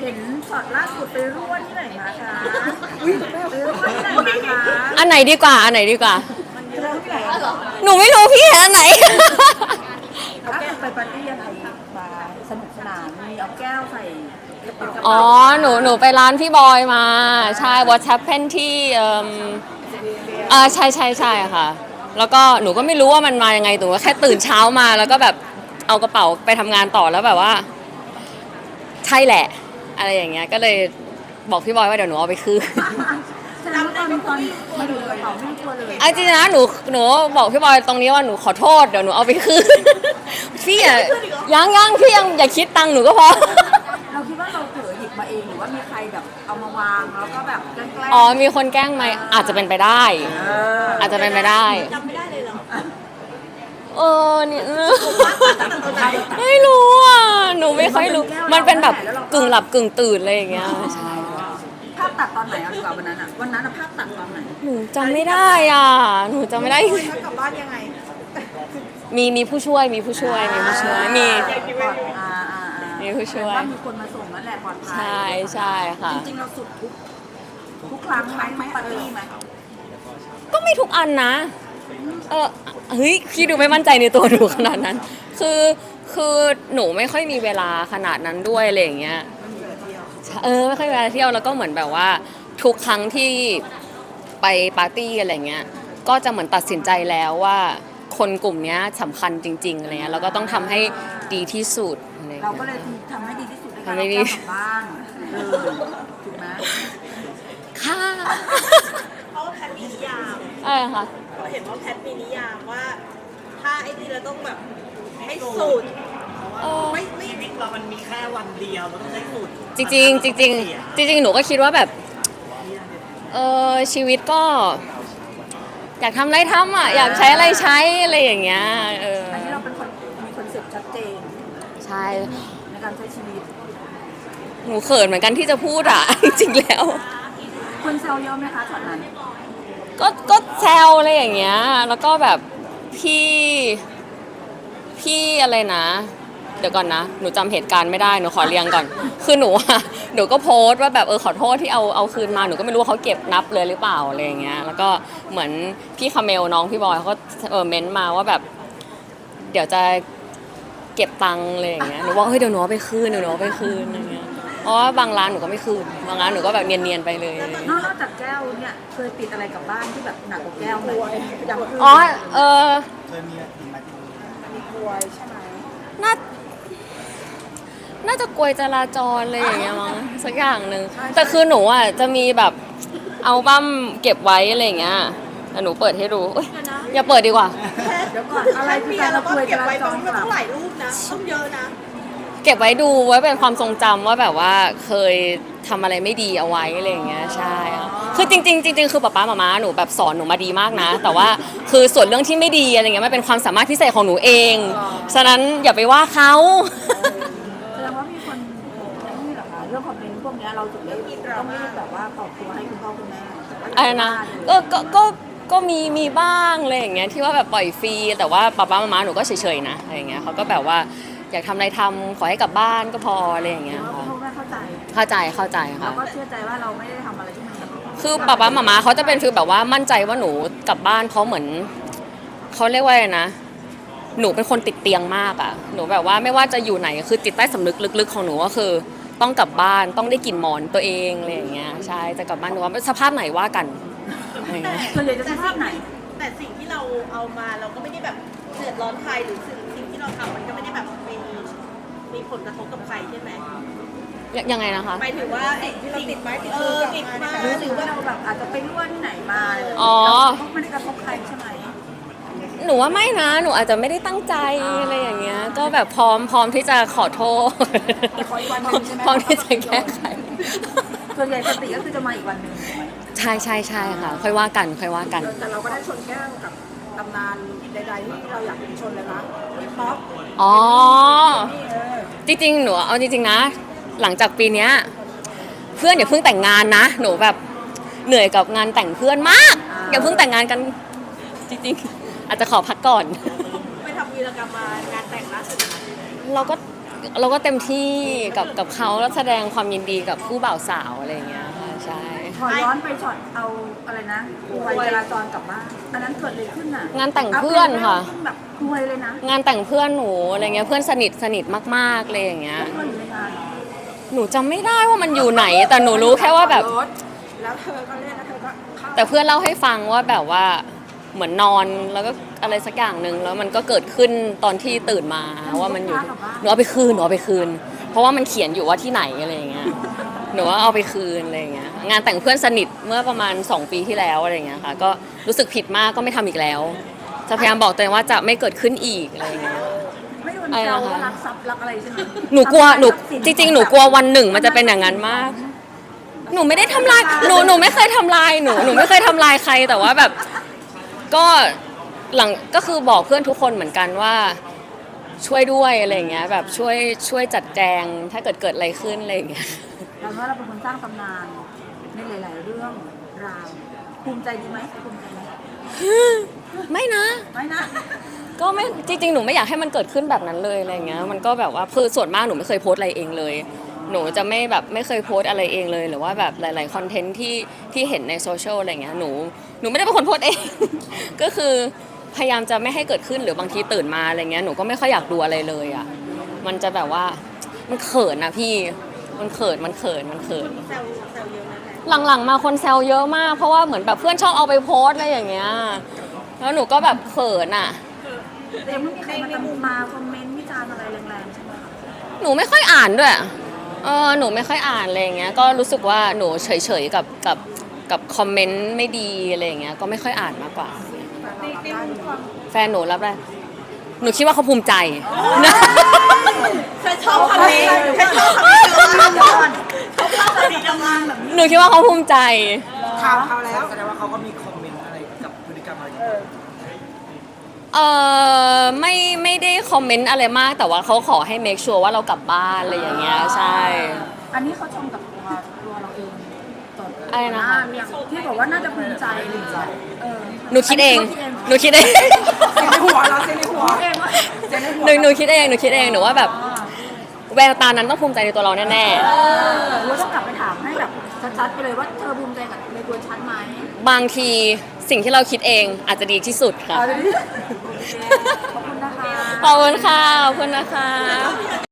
เห็นช็อตล่าสุดไปร่วนที่ไหนมาคะไปร่วนที่ไหนมาคะอันไหนดีกว่า อันไหนดีกว่า ไปร่วนที่ไหนเหรอหนูไม่รู้พี่เห็นอันไหน เอาแก้วไปปาร์ตี้อะไรมาสนุกสนานมีเอาแก้วใส่กระเป๋ากระอ๋เป๋าอหนู หนูไปร้านพี่บอยมา ใช่ What happened ที่เอ่มอ่าใช่ใช่ใช่ค่ะ แล้วก็หนูก็ไม่รู้ว่ามันมายังไงหนูก็แค่ตื่นเช้ามา แล้วก็แบบเอากระเป๋าไปทำงานต่อแล้วแบบว่า ใช่แหละ อะไรอย่างเงี้ย ก็เลยบอกพี่บอยว่าเดี๋ยวหนูเอาไปคืน แสดงว่าตอนตอนมาดูกระเป๋าไม่กลัวเลยเอาจริงนะหนูหนูบอกพี่บอยตรงนี้ว่าหนูขอโทษเดี๋ยวหนูเอาไปคืน พี่อะยังยังพี่ยังอย่าคิดตังค์หนูก็พอ เราคิดว่าเราเผลอหยิบมาเองหรือว่ามีใครแบบเอามาวางแล้วก็แบบแกล้งๆอ๋อมีคนแกล้งไหมอาจจะเป็นไปได้เอออาจจะเป็นไปได้ จำไม่ได้ เลยเหรอเออเนี่ยเออไม่รู้อะหนูไม่ค่อยรู้ มันเป็นแบบกึ่งหลับกึ่งตื่นอะไรอย่างเงี้ยใช่ภาพตัดตอนไหนเอาดีกว่าวันนั้นอะวันนั้นอะภาพตัดตอนไหนหนูจำไม่ได้อะหนูจำไม่ได้ถ้ากลับบ้านยังไงมีมีผู้ช่วยมีผู้ช่วยมีผู้ช่วยมีอ่าอ่าอ่ามีผู้ช่วยแปลามีคนมาส่งนั่นแหละปลอดภัยใช่ใช่ค่ะจริงๆเราสุดทุกทุกครั้งไหมทุกปาร์ตี้ไหมก็ไม่ทุกอันนะ เออเฮ้ยพี่ดูไม่มั่นใจในตัวหนูขนาดนั้น คือคือหนูไม่ค่อยมีเวลาขนาดนั้นด้วยอะไรอย่างเงี้ยเออไม่ค่อยมีเวลาเที่ยวแล้วก็เหมือนแบบว่า ทุกครั้งที่ไปปาร์ตี้อะไรเงี้ยก็จะเหมือนตัดสินใจแล้วว่าคนกลุ่มเนี้ยสำคัญจริงๆอะไรเงี้ยแล้วก็ต้องทำให้ดีที่สุดอะไรเราก็เงี้ยเลยทำให้ดีที่สุดในการทำให้เอาดีแก้วกลับบ้านเออถูกไหมค่ะเพราะว่าแพทมีนิยามอะไรค่ะ เราเห็นว่าแพทมีนิยามว่า ถ้าไอ้นี่เราต้องแบบให้สุดเออไม่ไม่ชีวิตเรามันมีแค่วันเดียวเราต้องใช้สูตรจริงๆจริงๆจริงๆหนูก็คิดว่าแบบเออชีวิตก็ อยากทำอะไรทำอะอยากใช้อะไรใช้อะไรอย่างเงี้ยเอออันนี้เราเป็นคนมีคอนเซ็ปต์ชัดเจนใช่ ในการใช้ชีวิต หนูเขินเหมือนกันที่จะพูดอะ จริงๆแล้ว คนแซวเยอะไหมคะช็อตนั้น ก็ก็แซวอะไรอย่างเงี้ย แล้วก็แบบพี่พี่อะไรนะ เดี๋ยวก่อนนะ หนูจำเหตุการณ์ไม่ได้ หนูขอเรียงก่อน คือหนูอะหนูก็โพสต์ว่าแบบเออขอโทษที่เอาเอาคืนมา หนูก็ไม่รู้ว่าเขาเก็บนับเลยหรือเปล่าอะไรอย่างเงี้ย แล้วก็เหมือนพี่คาเมลน้องพี่บอยเขาก็เออเม้นต์มาว่าแบบ เดี๋ยวจะเก็บตังค์อะไรอย่างเงี้ย หนูบอกเฮ้ยเดี๋ยวหนูเอาไปคืนเดี๋ยวหนูเอาไปคืนอะไรเงี้ย เพราะว่าบางร้านหนูก็ไม่คืน บางร้านหนูก็แบบเนียนๆไปเลยอะไรเงี้ยนอกจากแก้วเนี่ยเคยติดอะไรกลับบ้านที่แบบหนักกว่าแก้วไหมอย่างอื่นอ๋อ เออเคยมีมีมาที่มีกลวยใช่ไหมน่า น่าจะกลวยจราจรเลยอย่างเงี้ยมั้งสักอย่างหนึ่งแต่คือหนูอะจะมีแบบเอาบั้มเก็บไว้อะไรอย่างเงี้ยแต่หนูเปิดให้ดูเอ้ยอย่าเปิดดีกว่า เดี๋ยวก่อนอะไรแพทคือมีการแล้วมากลวยจเก็บราไว้จต้อรงกลับต้องหลายรูปนะต้องเยอะนะเก็บไว้ดูไว้เป็นความทรงจำว่าแบบว่าเคยทำอะไรไม่ดีเอาไว้อะไรอย่างเงี้ยใช่ค่ะคือจริงๆจริงๆคือป๊าป๊ามาม่าหนูแบบสอนหนูมาดีมากนะ แต่ว่าคือส่วนเรื่องที่ไม่ดีอะไรเงี้ยมันเป็นความสามารถพิเศษของหนูเอง ฉะนั้นอย่าไปว่าเขา แสดงว่ามีคนนี่เหรอคะเรื่องคอมเมนต์พวกเนี้ยเราถึงได้ต้องรีบแบบว่าตอบตัวให้คุณพ่อคุณแม่อะไรนะก็ก็ก็ก็มีมีบ้างอะไรอย่างเงี้ยที่ว่าแบบปล่อยฟรีแต่ว่าป๊าป๊ามาม่าหนูก็เฉยๆนะอะไรอย่างเงี้ยเขาก็แบบว่า อยากทำอะไรทำขอให้กลับบ้านก็พออะไรอย่างเงี้ยแล้วค่ะพ่อแม่เข้าใจเข้าใจเข้าใจเราค่ะ ก็เชื่อใจว่าเราไม่ได้ทำอะไรที่มันแบบคือป๊าป๊ามาม่าเขาจะเป็นฟีลแบบว่ามั่นใจว่าหนูกลับบ้านเพราะเหมือนเขาเรียกว่าอะไรนะ หนูเป็นคนติดเตียงมากอะหนูแบบว่าไม่ว่าจะอยู่ไหนคือจิตใต้สำนึกลึกๆ ของหนูก็คือ ต้องกลับบ้านต้องได้กลิ่นหมอนตัวเองอะไรอย่างเงี้ยใช่จะกลับบ้านหนูว่าสภาพไหนว่ากันอะไรอย่างเงี้ย ส่วนใหญ่จะสภาพไหน แต่สิ่งที่เราเอามาเราก็ไม่ได้แบบเดือดร้อนใครหรือสิ่งสิ่งที่เราทำมันก็ไม่ได้แบบ มีมีผลกระทบกับใครใช่ไหมยยังไงนะคะ หมายถึงว่าสิ่งที่เราติดไม้ติดเออติดมาหรือหหรืรืออว่าว่าเราแบบอาจจะไปร่วที่ไหนมาอะไรแบบนี้อ๋อ เราไม่ได้กระทบใครใช่ไหมหนูว่าไม่นะ หนูอาจจะไม่ได้ตั้งใจอะไรอย่างเงี้ย ก็แบบพร้อมพร้อมที่จะขอโทษขออีกวันหนึ่งใช่ไหมพร้อมที่จะแก้ไข ส่วนใหญ่สติก็คือจะมาอีกวันหนึ่งถูกไหมใช่ใช่ใช่ค่ะ ค่อยว่ากัน ค่อยว่ากัน แต่เราก็ได้ชนแก้วกับตำนานใดๆที่เราอยากชนเลยนะพี่ป๊อปอ๋อ นี่เออ จริงๆ หนูเอาจริงๆนะ หลังจากปีเนี้ยเพื่อนอย่าเพิ่งแต่งงานนะ หนูแบบเหนื่อยกับงานแต่งเพื่อนมาก อย่าเพิ่งแต่งงานกันจริงๆ อาจจะขอพักก่อน ไปทำวีรกรรมมางานแต่งล่าสุดเราก็เราก็เต็มที่กับกับเขาแล้วแสดงความยินดีกับคู่บ่าวสาวอะไรอย่างเงี้ยค่ะใช่ ขอย้อนไปช็อตเอาอะไรนะครูวัยจราจรกลับบ้านอันนั้นเกิดอะไรขึ้นอะงานแต่งเพื่อนค่ะ แบบครูวัยเลยนะงานแต่งเพื่อนหนูอะไรเงี้ยเพื่อนสนิทสนิทมากๆเลยอย่างเงี้ย เพื่อนอยู่ในงานหนูจำไม่ได้ว่ามันอยู่ไหน แต่หนูรู้แค่ว่าแบบ รถแล้วเธอก็เล่นแล้วเธอก็เข้าแต่เพื่อนเล่าให้ฟังว่าแบบว่าเหมือนนอนแล้วก็อะไรสักอย่างหนึ่งแล้วมันก็เกิดขึ้นตอนที่ตื่นมาว่ามันอยู่หนูเอาไปคืนหนูเอาไปคืน เพราะว่ามันเขียนอยู่ว่าที่ไหนอะไรอย่างเงี้ยหนูว่าเอาไปคืนอะไรอย่างเงี้ย งานแต่งเพื่อนสนิทเมื่อประมาณ 2 ปีที่แล้วอะไรอย่างเงี้ยค่ะก็รู้สึกผิดมากก็ไม่ทำอีกแล้ว จะพยายามบอกตัวเองว่าจะไม่เกิดขึ้นอีกอะไรอย่างเงี้ย ไม่โดนแซวว่ารักทรัพย์รักอะไรใช่ไหมหนูกลัวหนูจริง ๆ หนูกลัววันหนึ่งมันจะเป็นอย่างนั้นมาก หนูไม่ได้ทำลายหนูหนูไม่เคยทำลายหนูหนูไม่เคยทำลายใครแต่ว่าแบบ ก็หลังก็คือบอกเพื่อนทุกคนเหมือนกันว่า ช่วยด้วยอะไรอย่างเงี้ย แบบช่วยช่วยจัดแจงถ้าเกิดเกิดอะไรขึ้นอะไรอย่างเงี้ย เราว่าเราเป็นคนสร้างตำนาน ในหลาย ๆ เรื่องราวภูมิใจดีไหมภูมิใจไหมไม่นะ ไม่นะ ก็ไม่จริงๆ หนูไม่อยากให้มันเกิดขึ้นแบบนั้นเลยอะไรอย่างเงี้ยมันก็แบบว่าคือส่วนมากหนูไม่เคยโพสต์อะไรเองเลย หนูจะไม่แบบไม่เคยโพสต์อะไรเองเลย หรือว่าแบบหลาย ๆ คอนเทนต์ที่ที่เห็นในโซเชียลอะไรเงี้ยหนูหนูไม่ได้เป็นคนโพสต์เอง ก็คือพยายามจะไม่ให้เกิดขึ้นหรือบางทีตื่นมาอะไรเงี้ยหนูก็ไม่ค่อยอยากดูอะไรเลยอะมันจะแบบว่ามันเขินนะพี่มันเขินมันเขินมันเขินแซวแซวเยอะนะแพท หลังๆ มาคนแซวเยอะมาก เพราะว่าเหมือนแบบเพื่อนชอบเอาไปโพสต์อะไรอย่างเงี้ย แล้วหนูก็แบบเขินอะ แต่ยังไม่มีใครมาตำมาคอมเมนต์วิจารณ์อะไรแรงๆใช่ไหมคะหนูไม่ค่อยอ่านด้วย เออหนูไม่ค่อยอ่านอะไรอย่างเงี้ย ก็รู้สึกว่าหนูเฉยๆกับกับกับคอมเมนต์ไม่ดีอะไรอย่างเงี้ย ก็ไม่ค่อยอ่านมากกว่าแฟนหนูรับได้ หนูคิดว่าเขาภูมิใจแพทชอบคำนี้แพทชอบคำนี้ หนูคิดว่าเขาภูมิใจข่าวเขาแล้วแสดงว่าเขาก็มีคอมเมนต์อะไรกับพฤติกรรมอะไรอย่างเงี้ยเออไม่ไม่ได้คอมเมนต์อะไรมาก แต่ว่าเขาขอให้ make sure ว่าเรากลับบ้านอะไรอย่างเงี้ยใช่ อันนี้เขาชมกับตัวตัวเราเองต่ออะไรนะคะที่บอกว่าน่าจะภูมิใจหรือเออหนูคิดเอง หนูคิดเอง เสียงในหัวเราเสียงในหัวเองว่า เสียงในหัวหนูหนูคิดเองหนูคิดเองหนูว่าแบบ แววตานั้นต้องภูมิใจในตัวเราแน่เออเราต้องกลับไปถามให้แบบชัดๆไปเลยว่าเธอภูมิใจกับในตัวฉันไหมๆบางทีสิ่งที่เราคิดเองอาจจะดีที่สุดค่ะ เอาดิขอบคุณนะคะ ขอบคุณค่ะ ขอบคุณนะคะ